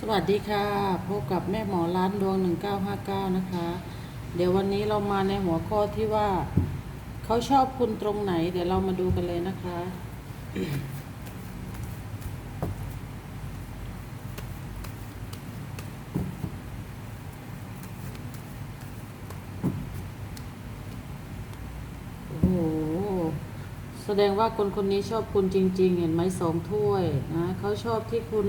สวัสดีค่ะพบกับแม่หมอร้านดวง 1959 นะคะ เดี๋ยววันนี้เรามาในหัวข้อที่ว่า เขาชอบคุณตรงไหน เดี๋ยวเรามาดูกันเลยนะคะ โอ้โห แสดงว่าคนคนนี้ชอบคุณจริง ๆ เห็นไหมสองถ้วยนะเขาชอบที่คุณ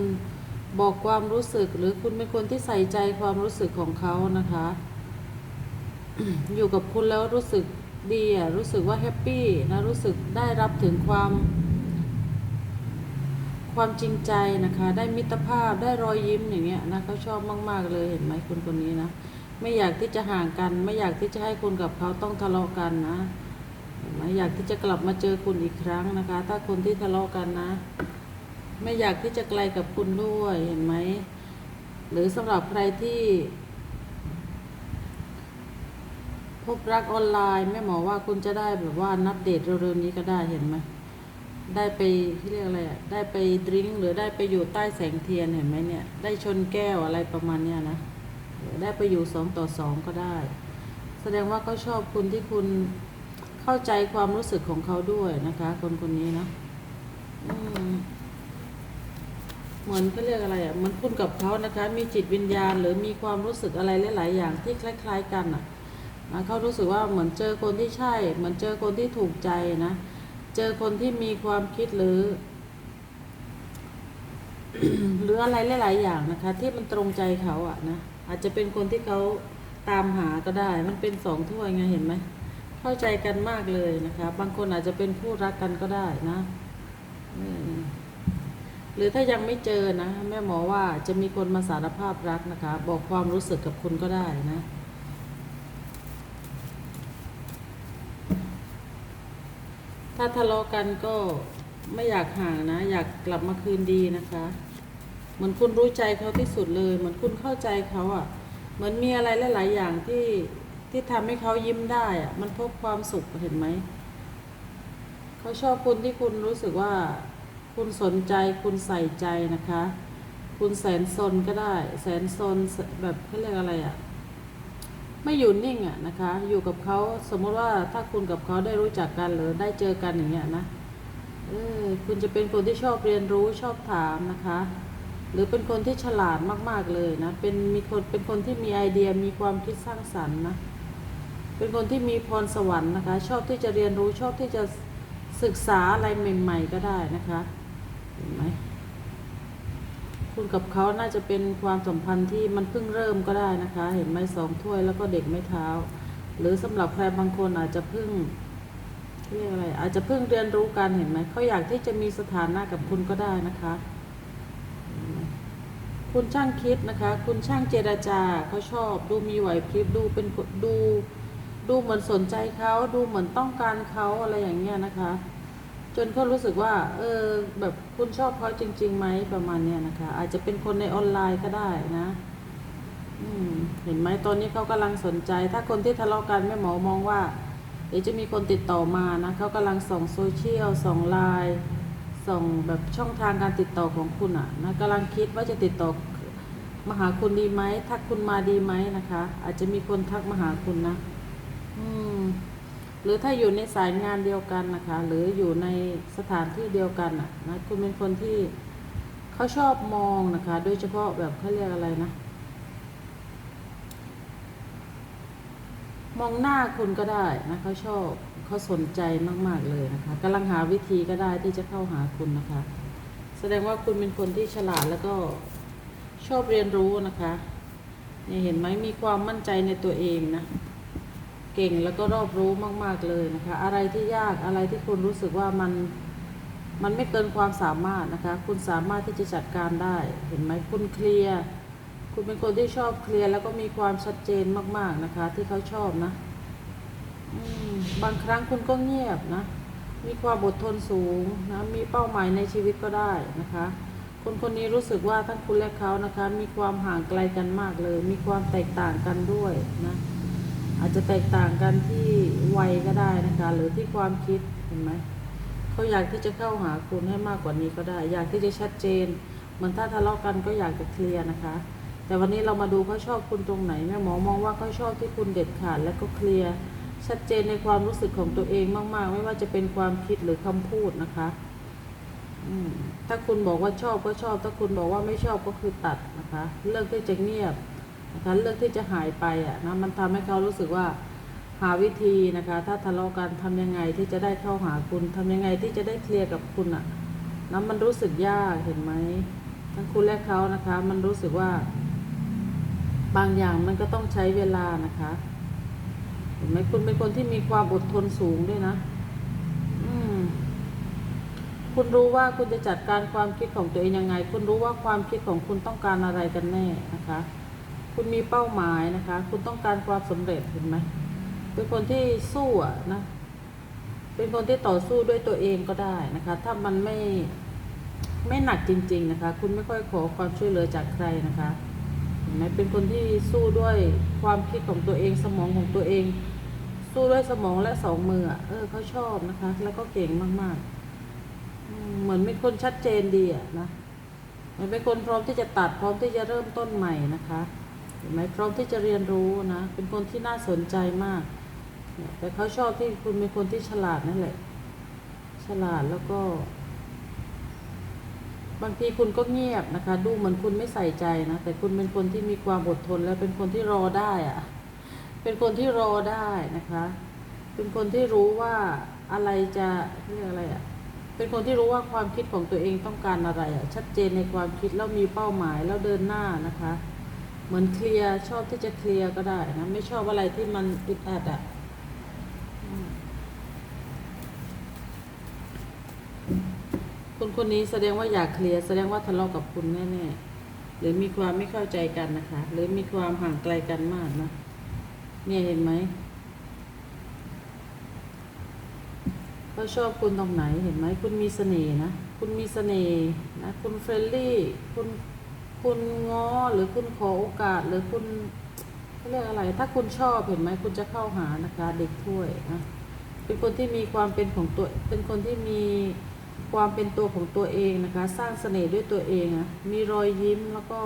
บอกความรู้สึกหรือคุณเป็นคนที่ใส่ใจความรู้สึกของเขานะคะ อยู่กับคุณแล้วรู้สึกดีอะรู้สึกว่าแฮปปี้นะรู้สึกได้รับถึงความ ความจริงใจนะคะ ได้มิตรภาพได้รอยยิ้มอย่างเงี้ยนะเขาชอบมาก ๆ เลยเห็นไหมคนคนนี้นะไม่อยากที่จะห่างกัน ไม่อยากที่จะให้คุณกับเขาต้องทะเลาะกันนะเห็นไหมอยากที่จะกลับมาเจอคุณอีกครั้งนะคะ ถ้าคนที่ทะเลาะกันนะ ไม่อยากที่จะไกลกับคุณด้วยเห็นไหม หรือสำหรับใครที่ พบรักออนไลน์แม่หมอว่าคุณจะได้แบบว่านัดเดทเร็วๆนี้ก็ได้เห็นไหมได้ไปที่เรียกอะไรอะได้ไปดริงหรือได้ไปอยู่ใต้แสงเทียนเห็นไหมเนี่ย ได้ชนแก้วอะไรประมาณเนี้ยนะหรือได้ไปอยู่สองต่อสองก็ได้ แสดงว่าเขาชอบคุณที่คุณเข้าใจความรู้สึกของเขาด้วยนะคะ คนคนนี้นะอืม เหมือนเขาเรียกอะไรอะเหมือนคุณกับเขานะคะ มีจิตวิญญาณ หรือมีความรู้สึกอะไรหลาย ๆ อย่างที่คล้าย ๆ กันอะนะเขารู้สึกว่าเหมือนเจอคนที่ใช่ เหมือนเจอคนที่ถูกใจนะ เจอคนที่มีความคิดหรือ หรืออะไรหลาย ๆ อย่างนะคะ ที่มันตรงใจเขาอะนะอาจจะเป็นคนที่เขาตามหาก็ได้ มันเป็นสองถ้วยไงเห็นไหมเข้าใจกันมากเลยนะคะ บางคนอาจจะเป็นคู่รักกันก็ได้นะเออ หรือถ้ายังไม่เจอนะ แม่หมอว่าจะมีคนมาสารภาพรักนะคะ บอกความรู้สึกกับคุณก็ได้นะถ้าทะเลาะกันก็ไม่อยากห่างนะ อยากกลับมาคืนดีนะคะเหมือนคุณรู้ใจเขาที่สุดเลย เหมือนคุณเข้าใจเขาอะ่ะ เหมือนมีอะไรหลาย ๆ อย่างที่ที่ทำให้เขายิ้มได้อะ่ะ มันพบความสุขเห็นไหมเขาชอบคุณที่คุณรู้สึกว่า คุณสนใจคุณใส่ใจนะคะ คุณแสนซนก็ได้ แสนซนแบบเขาเรียกอะไรอะ่ะไม่อยู่นิ่งอะ่ะนะคะ อยู่กับเขาสมมติว่าถ้าคุณกับเขาได้รู้จักกันหรือได้เจอกันอย่างเงี้ยนะเออคุณจะเป็นคนที่ชอบเรียนรู้ชอบถามนะคะ หรือเป็นคนที่ฉลาดมาก ๆเลยนะเป็นมีคนเป็นคนที่มีไอเดียมีความคิดสร้างสรรค์นะเป็นคนที่มีพรสวรรค์นะคะ ชอบที่จะเรียนรู้ชอบที่จะศึกษาอะไรใหม่ ๆ ก็ได้นะคะ ห็นไหมคุณกับเขาน่าจะเป็นความสัมพันธ์ที่มันเพิ่งเริ่มก็ได้นะคะ เห็นไหมสองถ้วยแล้วก็เด็กไม่เท้า หรือสำหรับใครบางคนอาจจะเพิ่งเรียกอะไรอาจจะเพิ่งเรียนรู้กันเห็นไหมเขาอยากที่จะมีสถานะกับคุณก็ได้นะคะ คุณช่างคิดนะคะ คุณช่างเจรจาเขาชอบ ดูมีไหวพริบดูเป็นดู ดูเหมือนสนใจเขาดูเหมือนต้องการเขาอะไรอย่างเงี้ยนะคะ จนเขารู้สึกว่า เออ แบบคุณชอบเขาจริงๆไหมประมาณเนี้ยนะคะ อาจจะเป็นคนในออนไลน์ก็ได้นะเห็นไหมตอนนี้เขากำลังสนใจ ถ้าคนที่ทะเลาะกันแม่หมอมองว่า เดี๋ยวจะมีคนติดต่อมานะเขากำลังส่งโซเชียลส่งไลน์ส่งแบบช่องทางการติดต่อของคุณอะนะกำลังคิดว่าจะติดต่อมาหาคุณดีไหมทักคุณมาดีไหมนะคะ อาจจะมีคนทักมาหาคุณนะ อืม หรือถ้าอยู่ในสายงานเดียวกันนะคะ หรืออยู่ในสถานที่เดียวกันอะนะคุณเป็นคนที่เขาชอบมองนะคะ โดยเฉพาะแบบเขาเรียกอะไรนะ มองหน้าคุณก็ได้นะเขาชอบเขาสนใจมาก ๆ เลยนะคะกำลังหาวิธีก็ได้ที่จะเข้าหาคุณนะคะ แสดงว่าคุณเป็นคนที่ฉลาดแล้วก็ชอบเรียนรู้นะคะเนี่ยเห็นไหมมีความมั่นใจในตัวเองนะ เก่งแล้วก็รอบรู้มากๆเลยนะคะ อะไรที่ยากอะไรที่คุณรู้สึกว่ามันมันไม่เกินความสามารถนะคะ คุณสามารถที่จะจัดการได้ เห็นไหมคุณเคลียร์คุณเป็นคนที่ชอบเคลียร์แล้วก็มีความชัดเจนมาก ๆนะคะ ที่เขาชอบนะบางครั้งคุณก็เงียบนะ มีความอดทนสูงนะมีเป้าหมายในชีวิตก็ได้นะคะ คนคนนี้รู้สึกว่าทั้งคุณและเขานะคะ มีความห่างไกลกันมากเลย มีความแตกต่างกันด้วยนะ อาจจะแตกต่างกันที่วัยก็ได้นะคะ หรือที่ความคิดเห็นไหมเขาอยากที่จะเข้าหาคุณให้มากกว่านี้ก็ได้ อยากที่จะชัดเจนเหมือนถ้าทะเลาะกันก็อยากจะเคลียร์นะคะ แต่วันนี้เรามาดูเขาชอบคุณตรงไหนแม่หมอมองว่าเขาชอบที่คุณเด็ดขาดและก็เคลียร์ชัดเจนในความรู้สึกของตัวเองมากๆ ไม่ว่าจะเป็นความคิดหรือคำพูดนะคะถ้าคุณบอกว่าชอบก็ชอบ ถ้าคุณบอกว่าไม่ชอบก็คือตัดนะคะ เลือกที่จะเงียบ นะคะเลือกที่จะหายไปอะนะมันทำให้เขารู้สึกว่าหาวิธีนะคะ ถ้าทะเลาะกันทำยังไงที่จะได้เข้าหาคุณทำยังไงที่จะได้เคลียร์กับคุณอะนะมันรู้สึกยากเห็นไหมทั้งคุณและเขานะคะ มันรู้สึกว่า บางอย่างมันก็ต้องใช้เวลานะคะเห็นไหมคุณเป็นคนที่มีความอดทนสูงด้วยนะคุณรู้ว่าคุณจะจัดการความคิดของตัวเองยังไง คุณรู้ว่าความคิดของคุณต้องการอะไรกันแน่นะคะ คุณมีเป้าหมายนะคะ คุณต้องการความสำเร็จเห็นไหมเป็นคนที่สู้อะนะ เป็นคนที่ต่อสู้ด้วยตัวเองก็ได้นะคะ ถ้ามันไม่ไม่หนักจริง ๆนะคะ คุณไม่ค่อยขอความช่วยเหลือจากใครนะคะเห็นไหมเป็นคนที่สู้ด้วยความคิดของตัวเองสมองของตัวเอง สู้ด้วยสมองและสองมือเออเขาชอบนะคะ แล้วก็เก่งมากๆเหมือนเป็นคนชัดเจนดีอะนะเหมันเป็นคนพร้อมที่จะตัดพร้อมที่จะเริ่มต้นใหม่นะคะ ห็นไหมพร้อมที่จะเรียนรู้นะ เป็นคนที่น่าสนใจมากเนี่ยแต่เขาชอบที่คุณเป็นคนที่ฉลาดนั่นแหละ ฉลาดแล้วก็ บางทีคุณก็เงียบนะคะ ดูเหมือนคุณไม่ใส่ใจนะ แต่คุณเป็นคนที่มีความอดทน และเป็นคนที่รอได้อะเป็นคนที่รอได้นะคะ เป็นคนที่รู้ว่าอะไรจะเรียกอะไรอะเป็นคนที่รู้ว่าความคิดของตัวเองต้องการอะไรอะชัดเจนในความคิดแล้วมีเป้าหมายแล้วเดินหน้านะคะ เหมือนเคลียร์ชอบที่จะเคลียร์ก็ได้นะ ไม่ชอบอะไรที่มันอึดอัดอะอืมคนคนนี้แสดงว่าอยากเคลียร์แสดงว่าทะเลาะกับคุณแน่ๆหรือมีความไม่เข้าใจกันนะคะ หรือมีความห่างไกลกันมากนะเนี่ยเห็นไหมเขาชอบคุณตรงไหนเห็นไหมคุณมีเสน่ห์นะ คุณมีเสน่ห์นะ คุณเฟรนลี่คุณ คุณง้อหรือคุณขอโอกาสหรือคุณเรียกอะไร ถ้าคุณชอบเห็นไหมคุณจะเข้าหานะคะ เด็กถ้วยนะเป็นคนที่มีความเป็นของตัว เป็นคนที่มีความเป็นตัวของตัวเองนะคะ สร้างเสน่ห์ด้วยตัวเองอะมีรอยยิ้มแล้วก็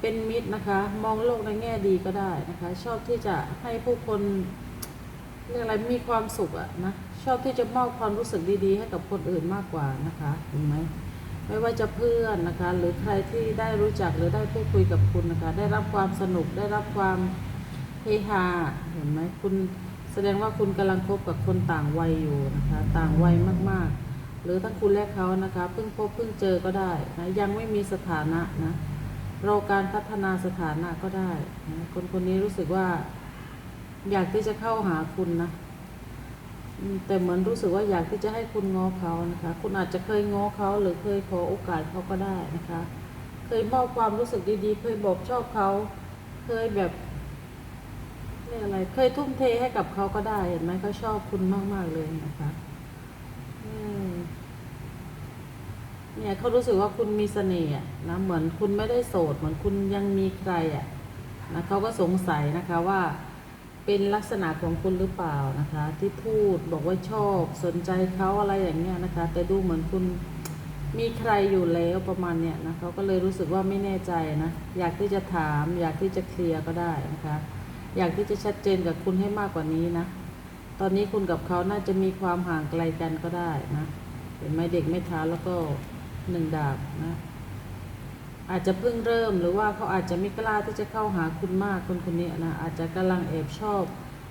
เป็นมิตรนะคะ มองโลกในแง่ดีก็ได้นะคะ ชอบที่จะให้ผู้คนเรียกอะไรมีความสุขอะนะชอบที่จะมอบความรู้สึกดีๆ ให้กับคนอื่นมากกว่านะคะเห็นไหม ไม่ว่าจะเพื่อนนะคะ หรือใครที่ได้รู้จักหรือได้พูดคุยกับคุณนะคะ ได้รับความสนุกได้รับความเฮฮาเห็นไหมคุณแสดงว่าคุณกำลังคบกับคนต่างวัยอยู่นะคะ ต่างวัยมากๆ หรือทั้งคุณและเขานะคะเพิ่งพบเพิ่งเจอก็ได้นะยังไม่มีสถานะนะรอการพัฒนาสถานะก็ได้นะคนคนนี้รู้สึกว่า อยากที่จะเข้าหาคุณนะ แต่เหมือนรู้สึกว่าอยากที่จะให้คุณง้อเขานะคะ คุณอาจจะเคยง้อเขาหรือเคยขอโอกาสเขาก็ได้นะคะ เคยมอบความรู้สึกดีๆ เคยบอกชอบเขา เคยแบบเรียกอะไร เคยทุ่มเทให้กับเขาก็ได้ เห็นไหมเขาชอบคุณมากๆเลยนะคะเนี่ยเขารู้สึกว่าคุณมีเสน่ห์นะเหมือนคุณไม่ได้โสด เหมือนคุณยังมีใครอะนะเขาก็สงสัยนะคะว่า เป็นลักษณะของคุณหรือเปล่านะคะ ที่พูดบอกว่าชอบสนใจเขาอะไรอย่างเงี้ยนะคะ แต่ดูเหมือนคุณมีใครอยู่แล้วประมาณเนี้ยนะเขาก็เลยรู้สึกว่าไม่แน่ใจนะ อยากที่จะถาม อยากที่จะเคลียร์ก็ได้นะคะ อยากที่จะชัดเจนกับคุณให้มากกว่านี้นะ ตอนนี้คุณกับเขาน่าจะมีความห่างไกลกันก็ได้นะ เห็นไหมเด็กไม่ท้าแล้วก็หนึ่งดาบนะ อาจจะเพิ่งเริ่มหรือว่าเขาอาจจะไม่กล้าที่จะเข้าหาคุณมากคนคนนี้นะอาจจะกำลังแอบชอบ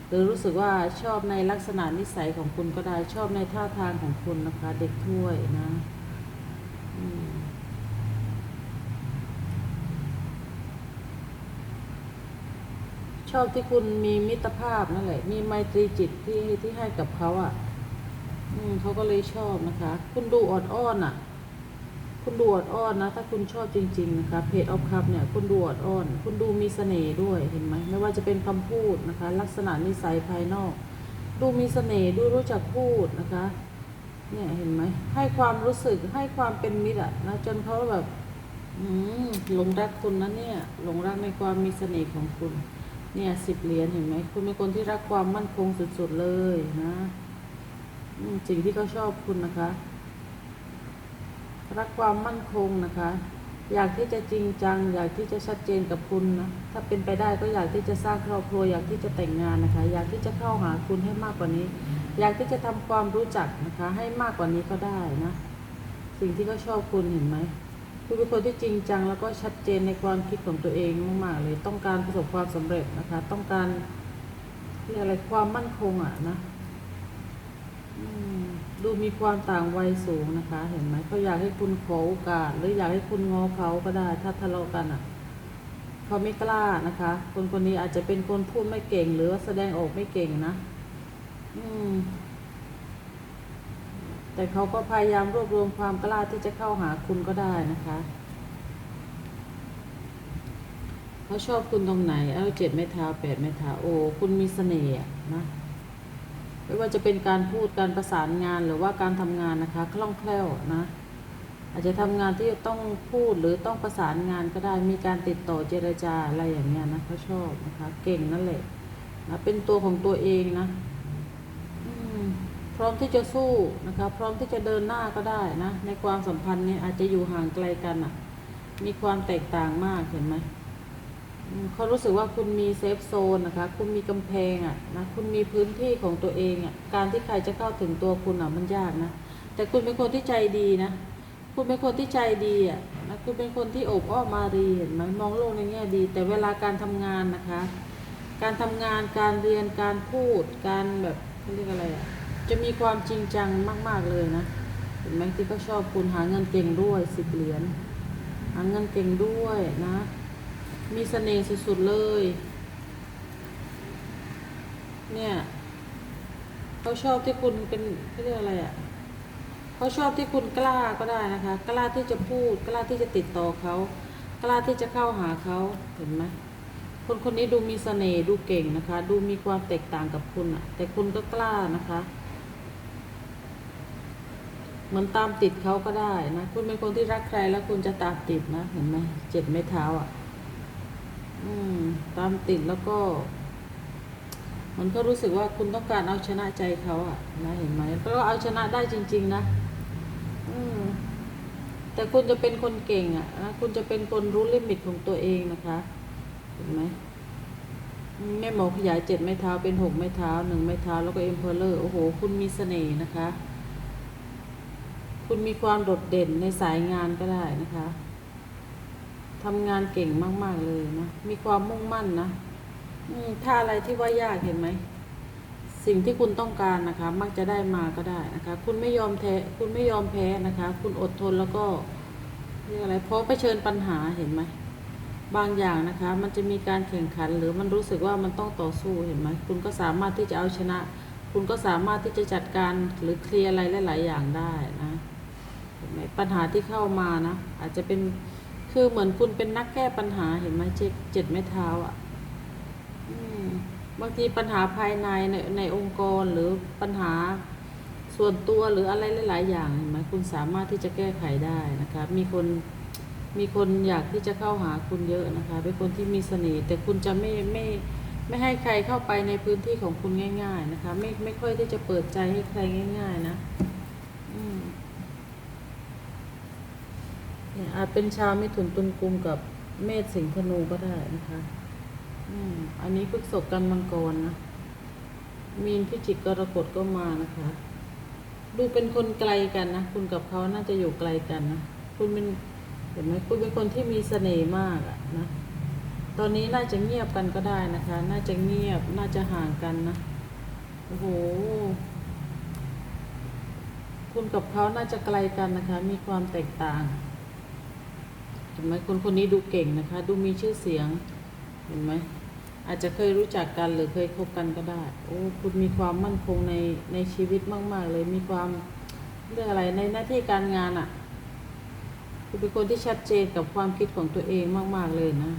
หรือรู้สึกว่าชอบในลักษณะนิสัยของคุณก็ได้ชอบในท่าทางของคุณนะคะ เด็กถ้วยนะอชอบที่คุณมีมิตรภาพนั่นแหละ มีไมตรีจิตที่ที่ให้กับเขาอะ่ะอืมเขาก็เลยชอบนะคะ คุณดูอ่อดอ้อนอะ คุณดูอดอ้อนนะ ถ้าคุณชอบจริง ๆ นะคะเพจออฟคัพเนี่ยคุณดูอดอ้อน คุณดูมีเสน่ห์ด้วยเห็นไหมไม่ว่าจะเป็นคำพูดนะคะ ลักษณะนิสัยภายนอก ดูมีเสน่ห์ดูรู้จักพูดนะคะเนี่ยเห็นไหมให้ความรู้สึกให้ความเป็นมิตรอะนะจนเขาแบบอืมหลงรักคุณนะเนี่ยหลงรักในความมีเสน่ห์ของคุณ เนี่ยสิบเหรียญเห็นไหมคุณเป็นคนที่รักความมั่นคงสุดๆเลยนะสิ่งที่เขาชอบคุณนะคะ รักความมั่นคงนะคะ อยากที่จะจริงจัง อยากที่จะชัดเจนกับคุณนะ ถ้าเป็นไปได้ก็อยากที่จะสร้างครอบครัว อยากที่จะแต่งงานนะคะ อยากที่จะเข้าหาคุณให้มากกว่านี้ อยากที่จะทำความรู้จักนะคะ ให้มากกว่านี้ก็ได้นะ สิ่งที่เขาชอบคุณเห็นไหมคุณเป็นคนที่จริงจังแล้วก็ชัดเจนในความคิดของตัวเองมากๆเลย ต้องการประสบความสำเร็จนะคะ ต้องการเรียกอะไรความมั่นคงอะนะ ดูมีความต่างวัยสูงนะคะ เห็นไหมเขาอยากให้คุณขอโอกาส หรืออยากให้คุณงอเขาก็ได้ ถ้าทะเลาะกันอะเขาไม่กล้านะคะ คนคนนี้อาจจะเป็นคนพูดไม่เก่ง หรือว่าแสดงออกไม่เก่งนะอืม แต่เขาก็พยายามรวบรวมความกล้าที่จะเข้าหาคุณก็ได้นะคะเขาชอบคุณตรงไหน เอาเจ็ดไม้เท้าแปดไม้เท้าโอ้คุณมีเสน่ห์นะ ไม่ว่าจะเป็นการพูดการประสานงานหรือว่าการทำงานนะคะคล่องแคล่วนะอาจจะทำงานที่ต้องพูดหรือต้องประสานงานก็ได้มีการติดต่อเจรจาอะไรอย่างเงี้ยนะเขาชอบนะคะ เก่งนั่นแหละนะเป็นตัวของตัวเองนะพร้อมที่จะสู้นะคะพร้อมที่จะเดินหน้าก็ได้นะ ในความสัมพันธ์เนี่ยอาจจะอยู่ห่างไกลกันอะ่ะ มีความแตกต่างมากเห็นไหม เขารู้สึกว่าคุณมีเซฟโซนนะคะ คุณมีกำแพงอะ่ะนะ คุณมีพื้นที่ของตัวเองอะ่ะ การที่ใครจะเข้าถึงตัวคุณอะมันยากนะ แต่คุณเป็นคนที่ใจดีนะ คุณเป็นคนที่ใจดีอะนะ คุณเป็นคนที่อบอ้อมมารีเห็นไหมมองโลกในแง่ดี แต่เวลาการทำงานนะคะ การทำงาน การเรียน การพูด การแบบเขาเรียกอะไรอะ จะมีความจริงจังมาก ๆเลยนะ เห็นไหมที่เขาชอบคุณหาเงินเก่งด้วยสิบเหรียญ หาเงินเก่งด้วยนะ มีเสน่ห์สุดๆเลย เนี่ยเขาชอบที่คุณเป็นเขาเรียกอะไรอะเขาชอบที่คุณกล้าก็ได้นะคะ กล้าที่จะพูด กล้าที่จะติดต่อเขากล้าที่จะเข้าหาเขาเห็นไหมคนคนนี้ดูมีเสน่ห์ดูเก่งนะคะ ดูมีความแตกต่างกับคุณอะแต่คุณก็กล้านะคะ เหมือนตามติดเขาก็ได้นะ คุณเป็นคนที่รักใครแล้วคุณจะตามติดนะ เห็นไหมเจ็บไม่เท้าอะ อืม ตามติดแล้วก็มันก็รู้สึกว่าคุณต้องการเอาชนะใจเขาอะนะเห็นไหมแล้วก็เอาชนะได้จริง ๆ นะ อืม แต่คุณจะเป็นคนเก่งอะนะคุณจะเป็นคนรู้ลิมิตของตัวเองนะคะ เห็นไหมแม่หมอขยายเจ็ดไม้เท้าเป็นหกไม้เท้าหนึ่งไม้เท้าแล้วก็เอ็มเพลเลอร์โอ้โห คุณมีเสน่ห์นะคะ คุณมีความโดดเด่นในสายงานก็ได้นะคะ ทำงานเก่งมาก ๆ เลยนะ มีความมุ่งมั่นนะอืถ้าอะไรที่ว่ายากเห็นไหม สิ่งที่คุณต้องการนะคะ มักจะได้มาก็ได้นะคะ คุณไม่ยอมแพ้คุณไม่ยอมแพ้นะคะ คุณอดทนแล้วก็เรียกอะไรเพราะเผชิญปัญหาเห็นไหมบางอย่างนะคะ มันจะมีการแข่งขัน หรือมันรู้สึกว่ามันต้องต่อสู้เห็นไหมคุณก็สามารถที่จะเอาชนะ คุณก็สามารถที่จะจัดการหรือเคลียร์อะไรหลาย ๆ อย่างได้นะเห็นไหมปัญหาที่เข้ามานะอาจจะเป็น คือเหมือนคุณเป็นนักแก้ปัญหาเห็นไหมเจ็ดเจ็ดไม้เท้าอะบางทีปัญหาภายในในในองค์กรหรือปัญหาส่วนตัวหรืออะไรหลาย ๆ อย่างเห็นไหมคุณสามารถที่จะแก้ไขได้นะคะ มีคนมีคนอยากที่จะเข้าหาคุณเยอะนะคะ เป็นคนที่มีเสน่ห์แต่คุณจะไม่ไม่ไม่ให้ใครเข้าไปในพื้นที่ของคุณง่าย ๆ นะคะ ไม่ไม่ค่อยที่จะเปิดใจให้ใครง่าย ๆ นะอืม เนี่ยอาจเป็นชาวมิถุนตุลกุมกับเมษสิงห์ธนูก็ได้นะคะอืมอันนี้พฤกษกกันมังกรนะมีนพิจิกกรกฎก็มานะคะ ดูเป็นคนไกลกันนะคุณกับเขาน่าจะอยู่ไกลกันนะคุณเป็นเห็นไหมคุณเป็นคนที่มีเสน่ห์มากอะนะตอนนี้น่าจะเงียบกันก็ได้นะคะ น่าจะเงียบน่าจะห่างกันนะโอ้โหคุณกับเขาน่าจะไกลกันนะคะ มีความแตกต่าง เห็นไหมคนคนนี้ดูเก่งนะคะ ดูมีชื่อเสียง เห็นไหม อาจจะเคยรู้จักกันหรือเคยคบกันก็ได้ โอ้ คุณมีความมั่นคงในในชีวิตมาก ๆ เลย มีความเรื่องอะไรในหน้าที่การงานอะคุณเป็นคนที่ชัดเจนกับความคิดของตัวเองมาก ๆ เลยนะ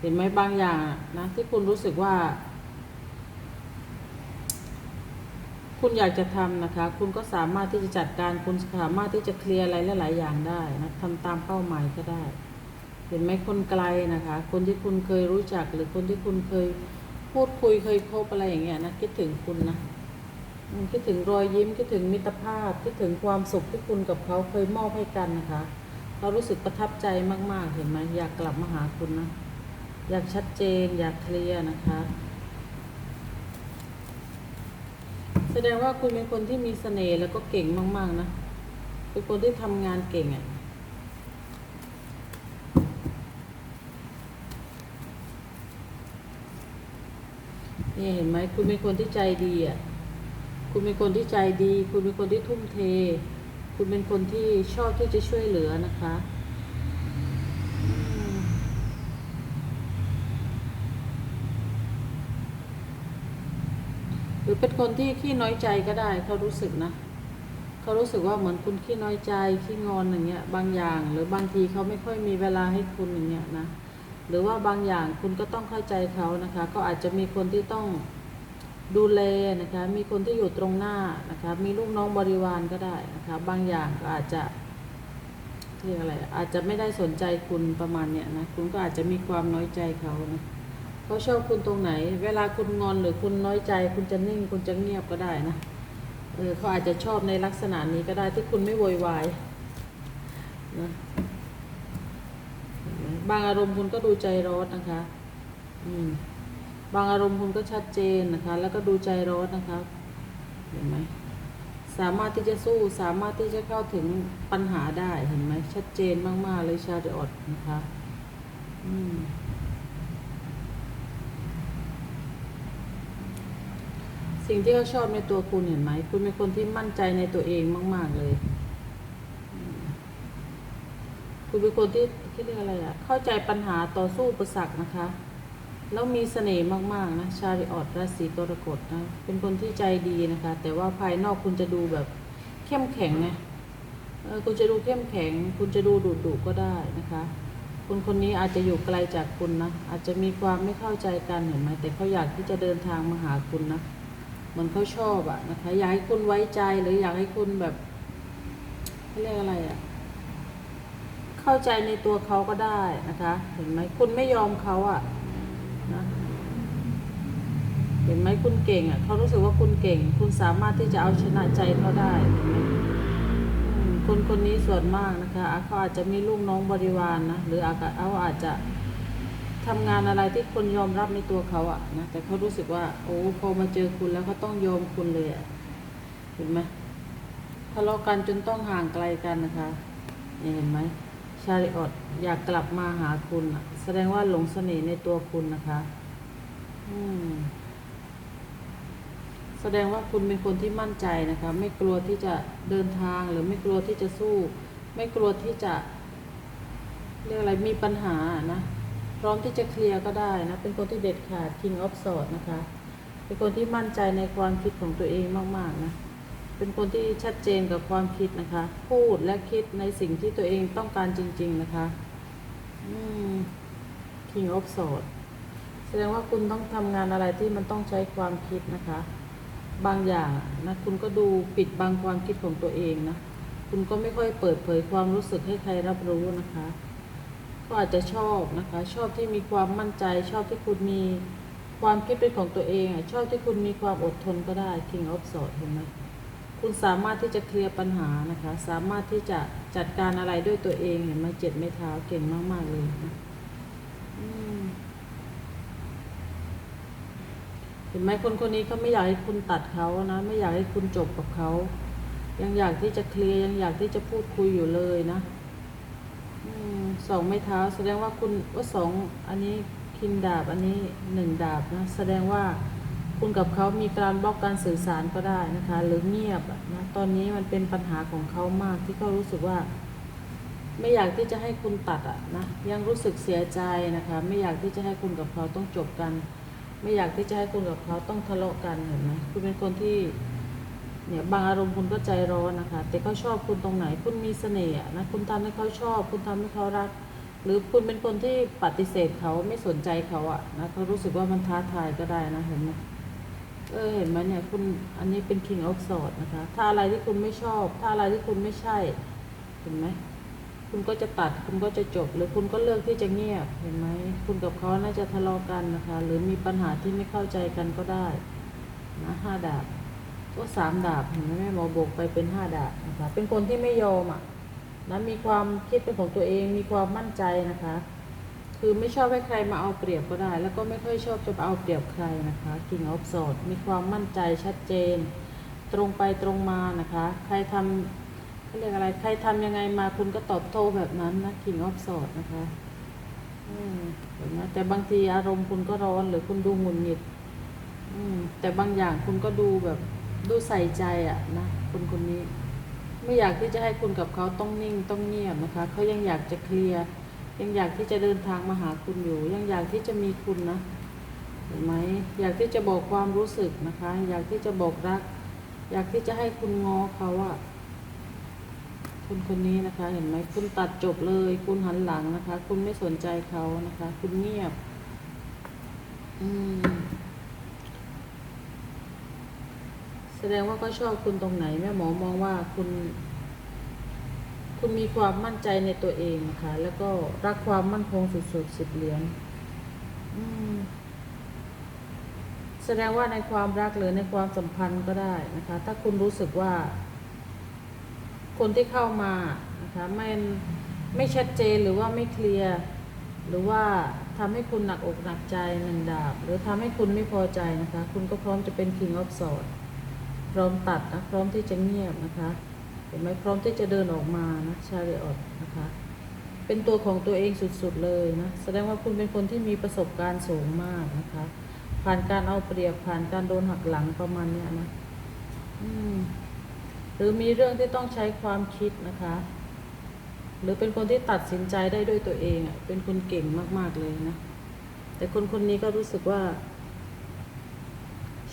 เห็นไหมบางอย่างนะที่คุณรู้สึกว่า คุณอยากจะทำนะคะ คุณก็สามารถที่จะจัดการ คุณสามารถที่จะเคลียร์อะไรหลาย ๆ อย่างได้นะทำตามเป้าหมายก็ได้ เห็นไหมคนไกลนะคะ คนที่คุณเคยรู้จักหรือคนที่คุณเคยพูดคุยเคยคบอะไรอย่างเงี้ยนะคิดถึงคุณนะคิดถึงรอยยิ้มคิดถึงมิตรภาพคิดถึงความสุขที่คุณกับเขาเคยมอบให้กันนะคะเขารู้สึกประทับใจมาก ๆ เห็นไหมอยากกลับมาหาคุณนะ อยากชัดเจน อยากเคลียร์นะคะ แสดงว่าคุณเป็นคนที่มีเสน่ห์แล้วก็เก่งมาก ๆ นะ เป็นคนที่ทำงานเก่งอะ่ะนี่เห็นไหมคุณเป็นคนที่ใจดีอะ คุณเป็นคนที่ใจดี คุณเป็นคนที่ทุ่มเท คุณเป็นคนที่ชอบที่จะช่วยเหลือนะคะอืม หรือเป็นคนที่ขี้น้อยใจก็ได้เขารู้สึกนะเขารู้สึกว่าเหมือนคุณขี้น้อยใจขี้งอนอย่างเงี้ย บางอย่าง หรือบางทีเขาไม่ค่อยมีเวลาให้คุณอย่างเงี้ยนะหรือว่าบางอย่างคุณก็ต้องเข้าใจเขานะคะ ก็อาจจะมีคนที่ต้องดูแลนะคะ มีคนที่อยู่ตรงหน้านะคะ มีลูกน้องบริวารก็ได้นะคะ บางอย่างก็อาจจะเรียกอะไรอาจจะไม่ได้สนใจคุณประมาณเนี้ยนะคุณก็อาจจะมีความน้อยใจเขานะ เขาชอบคุณตรงไหน เวลาคุณงอนหรือคุณน้อยใจ คุณจะนิ่งคุณจะเงียบก็ได้นะเออเขาอาจจะชอบในลักษณะนี้ก็ได้ที่คุณไม่โวยวายนะบางอารมณ์คุณก็ดูใจร้อนนะคะ อืมบางอารมณ์คุณก็ชัดเจนนะคะ แล้วก็ดูใจร้อนนะคะเห็นไหมสามารถที่จะสู้สามารถที่จะเข้าถึงปัญหาได้เห็นไหมชัดเจนมาก ๆ เลยชาเดอดนะคะ อืม สิ่งที่เขาชอบในตัวคุณเห็นไหม คุณเป็นคนที่มั่นใจในตัวเองมาก ๆ เลย คุณเป็นคนที่ที่เรียกอะไรอะเข้าใจปัญหาต่อสู้อุประสักนะคะ แล้วมีเสน่ห์มาก ๆ นะ ชาริออดราศีกรกฎนะ เป็นคนที่ใจดีนะคะ แต่ว่าภายนอกคุณจะดูแบบเข้มแข็งไงเออคุณจะดูเข้มแข็ง คุณจะดูดุดุก็ได้นะคะคนคนนี้อาจจะอยู่ไกลจากคุณนะ อาจจะมีความไม่เข้าใจกันเห็นไหมแต่เขาอยากที่จะเดินทางมาหาคุณนะ เหมือนเขาชอบอะนะคะ อยากให้คุณไว้ใจหรืออยากให้คุณแบบเขาเรียกอะไรอะเข้าใจในตัวเขาก็ได้นะคะ เห็นไหมคุณไม่ยอมเขาอะนะเห็นไหมคุณเก่งอะเขารู้สึกว่าคุณเก่ง คุณสามารถที่จะเอาชนะใจเขาได้คนคนนี้ส่วนมากนะคะอะเขาอาจจะมีลูกน้องบริวารนนะหรืออาจจะเขาอาจจะ ทำงานอะไรที่คนยอมรับในตัวเขาอะนะแต่เขารู้สึกว่า โอ้พอมาเจอคุณแล้วเขาต้องยอมคุณเลยอะเห็นไหมทะเลาะกันจนต้องห่างไกลกันนะคะนี่เห็นไหมชาริออดอยากกลับมาหาคุณอะแสดงว่าหลงเสน่ห์ในตัวคุณนะคะ อืม แสดงว่าคุณเป็นคนที่มั่นใจนะคะ ไม่กลัวที่จะเดินทางหรือไม่กลัวที่จะสู้ ไม่กลัวที่จะเรียกอะไรมีปัญหานะ ร้อมที่จะเคลียร์ก็ได้นะ เป็นคนที่เด็ดขาด King of Swords นะคะ เป็นคนที่มั่นใจในความคิดของตัวเองมากๆนะ เป็นคนที่ชัดเจนกับความคิดนะคะ พูดและคิดในสิ่งที่ตัวเองต้องการจริง ๆนะคะอืม King of Swords แสดงว่าคุณต้องทำงานอะไรที่มันต้องใช้ความคิดนะคะ บางอย่างนะคุณก็ดูปิดบังความคิดของตัวเองนะ คุณก็ไม่ค่อยเปิดเผยความรู้สึกให้ใครรับรู้นะคะ ก็อาจจะชอบนะคะ ชอบที่มีความมั่นใจ ชอบที่คุณมีความคิดเป็นของตัวเองอะชอบที่คุณมีความอดทนก็ได้ King of Swords เห็นไหมคุณสามารถที่จะเคลียร์ปัญหานะคะ สามารถที่จะจัดการอะไรด้วยตัวเองเห็นไหมเจ็ดไม่เท้าเก่งมากๆเลยนะเห็นไหมคนคนนี้เขาไม่อยากให้คุณตัดเขานะ ไม่อยากให้คุณจบกับเขายังอยากที่จะเคลียร์ยังอยากที่จะพูดคุยอยู่เลยนะ อืม สองไม้เท้า แสดงว่าคุณว่าสองอันนี้คินดาบอันนี้หนึ่งดาบนะแสดงว่าคุณกับเขามีการบล็อกการสื่อสารก็ได้นะคะ หรือเงียบนะตอนนี้มันเป็นปัญหาของเขามากที่เขารู้สึกว่า ไม่อยากที่จะให้คุณตัดอะนะยังรู้สึกเสียใจนะคะ ไม่อยากที่จะให้คุณกับเขาต้องจบกัน ไม่อยากที่จะให้คุณกับเขาต้องทะเลาะกันเห็นไหมคุณเป็นคนที่ เนี่ยบางอารมณ์คุณก็ใจร้อนนะคะ แต่เขาชอบคุณตรงไหน คุณมีเสน่ห์นะคุณทำให้เขาชอบ คุณทำให้เขารัก หรือคุณเป็นคนที่ปฏิเสธเขาไม่สนใจเขาอะนะเขารู้สึกว่ามันท้าทายก็ได้นะเห็นไหมเออเห็นไหมเนี่ยคุณอันนี้เป็น King of Swords นะคะ ถ้าอะไรที่คุณไม่ชอบ ถ้าอะไรที่คุณไม่ใช่ เห็นไหมคุณก็จะตัดคุณก็จะจบ หรือคุณก็เลือกที่จะเงียบเห็นไหมคุณกับเขาน่าจะทะเลาะกันนะคะ หรือมีปัญหาที่ไม่เข้าใจกันก็ได้นะห้าดาบ ก็สามดาบเห็นไหมแม่หมอโบกไปเป็นห้าดาบนะคะเป็นคนที่ไม่ยอมอะนะมีความคิดเป็นของตัวเองมีความมั่นใจนะคะ คือไม่ชอบให้ใครมาเอาเปรียบก็ได้ แล้วก็ไม่ค่อยชอบจะเอาเปรียบใครนะคะ King of Swords มีความมั่นใจชัดเจน ตรงไปตรงมานะคะ ใครทำเขาเรียกอะไร ใครทำยังไงมาคุณก็ตอบโต้แบบนั้นนะ King of Swords นะคะอืมนไหมแต่บางทีอารมณ์คุณก็ร้อนหรือคุณดูหงุดหงิด อืมแต่บางอย่างคุณก็ดูแบบ ดูใส่ใจอะนะคนคนนี้ ไม่อยากที่จะให้คุณกับเขาต้องนิ่งต้องเงียบนะคะ เขายังอยากจะเคลียร์ยังอยากที่จะเดินทางมาหาคุณอยู่ ยังอยากที่จะมีคุณนะเห็นไหมอยากที่จะบอกความรู้สึกนะคะ อยากที่จะบอกรัก อยากที่จะให้คุณงอเขาอะคนคนนี้นะคะ เห็นไหมคุณตัดจบเลย คุณหันหลังนะคะ คุณไม่สนใจเขานะคะ คุณเงียบ อืม แส ดงว่าเขาชอบคุณตรงไหน แม่หมอมองว่าคุณ คุณมีความมั่นใจในตัวเองนะคะ แล้วก็รักความมั่นคงสุดๆสิบเหรียญแสดงว่าในความรักหรือในความสัมพันธ์ก็ได้นะคะ ถ้าคุณรู้สึกว่า คนที่เข้ามานะคะไม่ไม่ชัดเจนหรือว่าไม่เคลียร์หรือว่าทำให้คุณหนักอกหนักใจหนึ่งดาบ หรือทำให้คุณไม่พอใจนะคะ คุณก็พร้อมจะเป็น King of Swords พร้อมตัดนะพร้อมที่จะเงียบนะคะ เห็นไหมพร้อมที่จะเดินออกมานะชาริออตนะคะ เป็นตัวของตัวเองสุดๆเลยนะ แสดงว่าคุณเป็นคนที่มีประสบการณ์สูงมากนะคะ ผ่านการเอาเปรียบผ่านการโดนหักหลังประมาณเนี้ยนะหรือมีเรื่องที่ต้องใช้ความคิดนะคะ หรือเป็นคนที่ตัดสินใจได้ด้วยตัวเองอะเป็นคนเก่งมากๆเลยนะ แต่คนคนนี้ก็รู้สึกว่า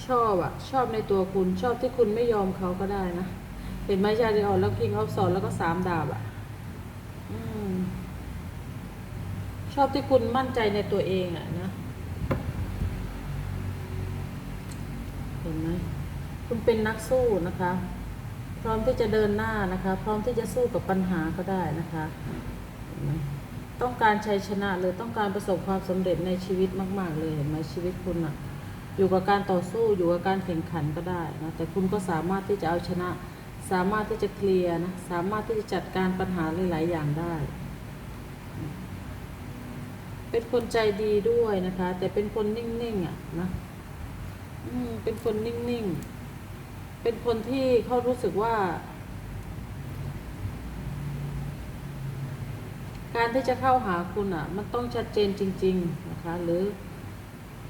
ชอบอะชอบในตัวคุณชอบที่คุณไม่ยอมเขาก็ได้นะ เห็นไหมชาดิออนแล้วคิงเขาสอนแล้วก็สามดาบอะอชอบที่คุณมั่นใจในตัวเองอะนะ เห็นไหมคุณเป็นนักสู้นะคะ พร้อมที่จะเดินหน้านะคะ พร้อมที่จะสู้กับปัญหาก็ได้นะคะเห็นไหมต้องการชัยชนะหรือต้องการประสบความสำเร็จในชีวิตมาก ๆ เลยเห็นไหมชีวิตคุณอะ อยู่กับการต่อสู้อยู่กับการแข่งขันก็ได้นะแต่คุณก็สามารถที่จะเอาชนะ สามารถที่จะเคลียร์นะสามารถที่จะจัดการปัญหาหลาย ๆ อย่างได้ เป็นคนใจดีด้วยนะคะ แต่เป็นคนนิ่งๆอะนะอืมเป็นคนนิ่งๆ เป็นคนที่เขารู้สึกว่า การที่จะเข้าหาคุณอะ มันต้องชัดเจนจริง ๆ นะคะ หรือ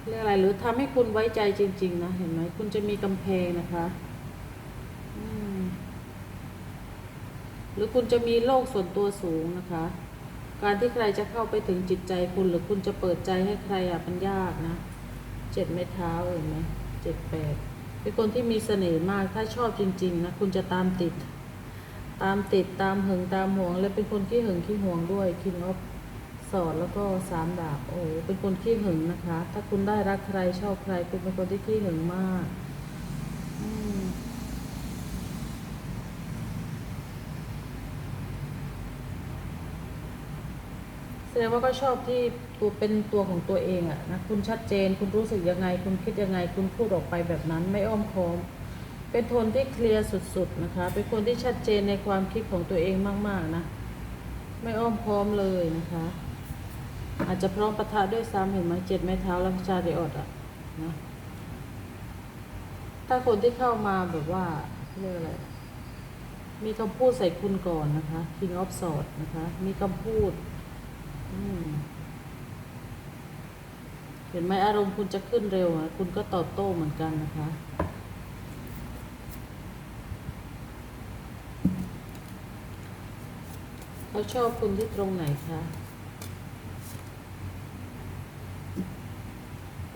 เรียกอะไรหรือทำให้คุณไว้ใจจริง ๆ นะ เห็นไหมคุณจะมีกำแพงนะคะหรือคุณจะมีโลกส่วนตัวสูงนะคะ การที่ใครจะเข้าไปถึงจิตใจคุณ หรือคุณจะเปิดใจให้ใครอะมันยากนะเจ็ดไม้เท้าเห็นไหมเจ็ดแปดเป็นคนที่มีเสน่ห์มากถ้าชอบจริง ๆ นะ คุณจะตามติด ตามติดตามหึงตามห่วง และเป็นคนขี้หึงขี้ห่วงด้วยคิงออฟ สอดแล้วก็สามดาบโอ้เป็นคนขี้หึงนะคะ ถ้าคุณได้รักใครชอบใคร คุณเป็นคนที่ขี้หึงมากแสดงว่าก็ชอบที่ตัวเป็นตัวของตัวเองอะนะคุณชัดเจน คุณรู้สึกยังไง คุณคิดยังไง คุณพูดออกไปแบบนั้นไม่อ้อมค้อมเป็นคนที่เคลียร์สุดๆนะคะ เป็นคนที่ชัดเจนในความคิดของตัวเองมากๆนะ ไม่อ้อมค้อมเลยนะคะ อาจจะพร้อมปะทะด้วยซ้ำเห็นไหมเจ็ดไม้เท้าแล้วชาเดอดอะนะถ้าคนที่เข้ามาแบบว่าเรียกอะไรมีคำพูดใส่คุณก่อนนะคะ King of Swords นะคะ มีคำพูดเห็นไหมอารมณ์คุณจะขึ้นเร็วอะคุณก็ตอบโต้เหมือนกันนะคะเขาชอบคุณที่ตรงไหนคะ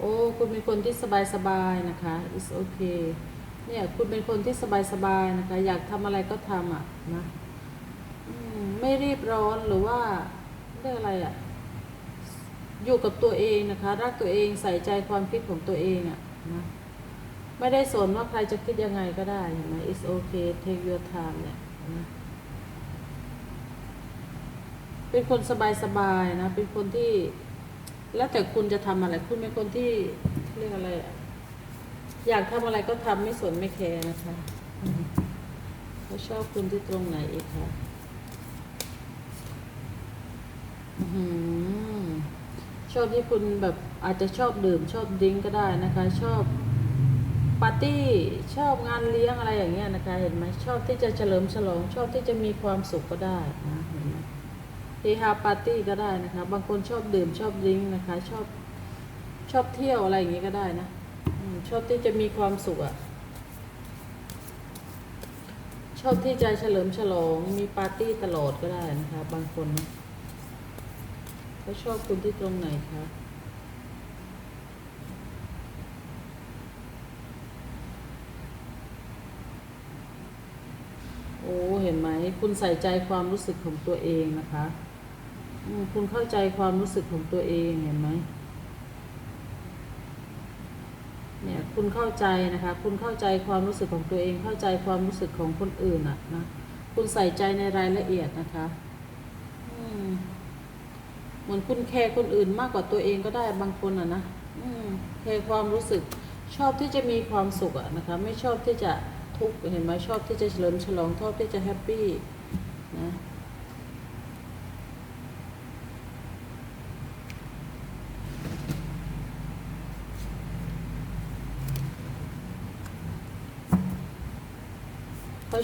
อ้คุณเป็นคนที่สบายๆนะคะ is okay เนี่ยคุณเป็นคนที่สบายๆนะคะ อยากทำอะไรก็ทำอะนะไม่รีบร้อนหรือว่าเรื่องอะไรอะอยู่กับตัวเองนะคะ รักตัวเองใส่ใจความคิดของตัวเองอะนะไม่ได้สนว่าใครจะคิดยังไงก็ได้เห็นไหม is okay take your time เนี่ยนะเป็นคนสบายๆนะ เป็นคนที่ แล้วแต่คุณจะทำอะไรคุณเป็นคนที่เรียกอะไรอยากทำอะไรก็ทำไม่สนไม่แคร์นะคะเขาชอบคุณที่ตรงไหนอีกคะชอบที่คุณแบบอาจจะชอบดื่มชอบดิ้งก็ได้นะคะ ชอบปาร์ตี้ชอบงานเลี้ยงอะไรอย่างเงี้ยนะคะ เห็นไหมชอบที่จะเฉลิมฉลอง ชอบที่จะมีความสุขก็ได้นะ ฮฮาปาร์ตี้ก็ได้นะคะ บางคนชอบดื่มชอบดิ้งนะคะ ชอบชอบเที่ยวอะไรอย่างงี้ก็ได้นะชอบที่จะมีความสุขอะชอบที่จะเฉลิมฉลองมีปาร์ตี้ตลอดก็ได้นะคะ บางคนเขาชอบคุณที่ตรงไหนคะโอ้เห็นไหมคุณใส่ใจความรู้สึกของตัวเองนะคะ คุณเข้าใจความรู้สึกของตัวเองเห็นไหมเนี่ยคุณเข้าใจนะคะ คุณเข้าใจความรู้สึกของตัวเอง เข้าใจความรู้สึกของคนอื่นอะนะ คุณใส่ใจในรายละเอียดนะคะอืมเหมือนคุณแคร์คนอื่นมากกว่าตัวเองก็ได้บางคนอะนะอืแคร์ความรู้สึก ชอบที่จะมีความสุขอะนะคะ ไม่ชอบที่จะทุกข์เห็นไหมชอบที่จะเฉลิมฉลองชอบที่จะแฮปปี้นะ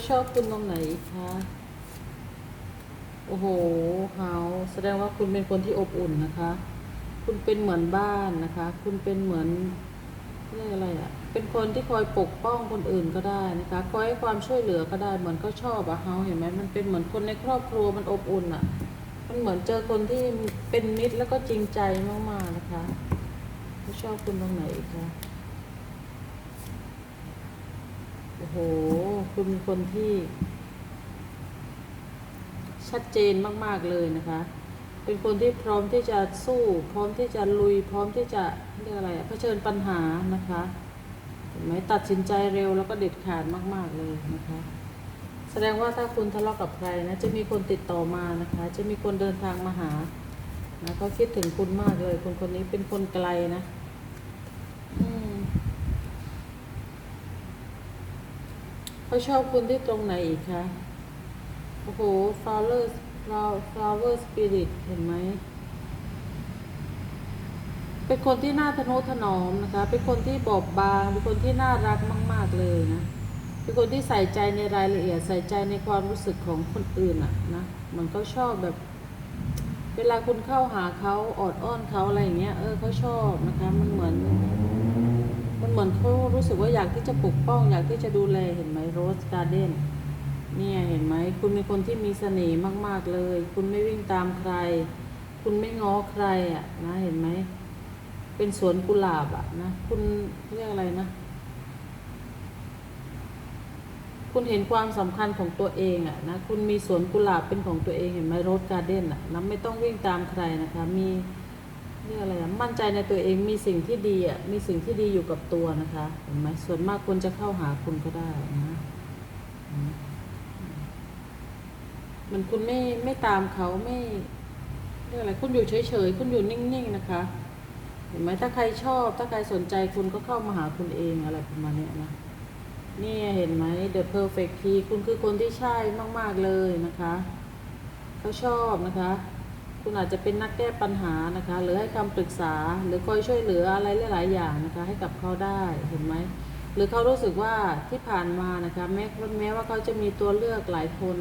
ชอบคุณตรงไหนคะ โอ้โหเขาแสดงว่าคุณเป็นคนที่อบอุ่นนะคะ คุณเป็นเหมือนบ้านนะคะ คุณเป็นเหมือนเรียกอะไรอะ่ะ เป็นคนที่คอยปกป้องคนอื่นก็ได้นะคะ คอยให้ความช่วยเหลือก็ได้ เหมือนเขาชอบอะเฮาเห็นไหมมันเป็นเหมือนคนในครอบครัวมันอบอุ่นอะ่ะ มันเหมือนเจอคนที่เป็นมิตรแล้วก็จริงใจมากๆนะคะชอบคุณตรงไหนคะ โอ้โห คุณเป็นคนที่ชัดเจนมาก ๆ เลยนะคะ เป็นคนที่พร้อมที่จะสู้ พร้อมที่จะลุย พร้อมที่จะเรียกอะไรเผชิญปัญหานะคะเห็นไหมตัดสินใจเร็วแล้วก็เด็ดขาดมาก ๆ เลยนะคะ แสดงว่าถ้าคุณทะเลาะกับใครนะ จะมีคนติดต่อมานะคะ จะมีคนเดินทางมาหานะเขาคิดถึงคุณมากเลย คนคนนี้เป็นคนไกลนะ อืม เขาชอบคุณที่ตรงไหนอีกคะ โอ้โห flower flower spirit เห็นไหม เป็นคนที่น่าทนุถนอมนะคะ เป็นคนที่บอบบาง เป็นคนที่น่ารักมาก ๆ เลยนะ เป็นคนที่ใส่ใจในรายละเอียด ใส่ใจในความรู้สึกของคนอื่นอะนะ มันก็ชอบแบบ เวลาคุณเข้าหาเขาออดอ้อนเขาอะไรอย่างเงี้ย เออเขาชอบนะคะ มันเหมือน มันเหมือนเขารู้สึกว่าอยากที่จะปกป้อง อยากที่จะดูแล เห็นไหม โรสการ์เด้นเนี่ยเห็นไหมคุณเป็นคนที่มีเสน่ห์มาก ๆเลย คุณไม่วิ่งตามใคร คุณไม่ง้อใครอะนะเห็นไหมเป็นสวนกุหลาบอะนะคุณเรียกอะไรนะ คุณเห็นความสำคัญของตัวเองอะนะคุณมีสวนกุหลาบเป็นของตัวเองเห็นไหมโรสการ์เด้นอะนะไม่ต้องวิ่งตามใครนะคะมี เรียกอะไรอะมั่นใจในตัวเองมีสิ่งที่ดีอะมีสิ่งที่ดีอยู่กับตัวนะคะเห็นไหมส่วนมากคนจะเข้าหาคุณก็ได้นะมันคุณไม่ไม่ตามเขาไม่เรียกอะไรคุณอยู่เฉยๆคุณอยู่นิ่งๆนะคะ เห็นไหมถ้าใครชอบ ถ้าใครสนใจคุณก็เข้ามาหาคุณเองอะไรประมาณนี้นะนี่เห็นไหม The Perfect Key คุณคือคนที่ใช่มาก ๆเลยนะคะ เขาชอบนะคะ คุณอาจจะเป็นนักแก้ปัญหานะคะ หรือให้คำปรึกษาหรือคอยช่วยเหลืออะไรหลาย ๆ อย่างนะคะ ให้กับเขาได้เห็นไหมหรือเขารู้สึกว่าที่ผ่านมานะคะแม้แม้ว่าเขาจะมีตัวเลือกหลายคน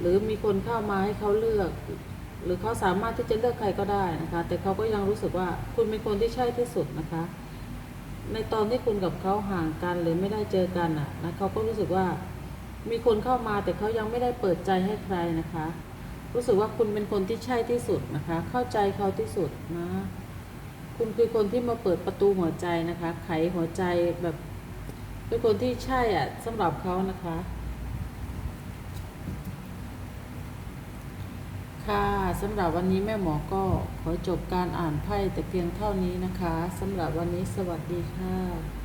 หรือมีคนเข้ามาให้เขาเลือก หรือเขาสามารถที่จะเลือกใครก็ได้นะคะ แต่เขาก็ยังรู้สึกว่าคุณเป็นคนที่ใช่ที่สุดนะคะ ในตอนที่คุณกับเขาห่างกันหรือไม่ได้เจอกันอะนะเขาก็รู้สึกว่ามีคนเข้ามาแต่เขายังไม่ได้เปิดใจให้ใครนะคะ รู้สึกว่าคุณเป็นคนที่ใช่ที่สุดนะคะ เข้าใจเขาที่สุดนะ คุณคือคนที่มาเปิดประตูหัวใจนะคะ ไขหัวใจแบบเป็นคนที่ใช่อะสำหรับเขานะคะค่ะสำหรับวันนี้แม่หมอก็ขอจบการอ่านไพ่แต่เพียงเท่านี้นะคะสำหรับวันนี้สวัสดีค่ะ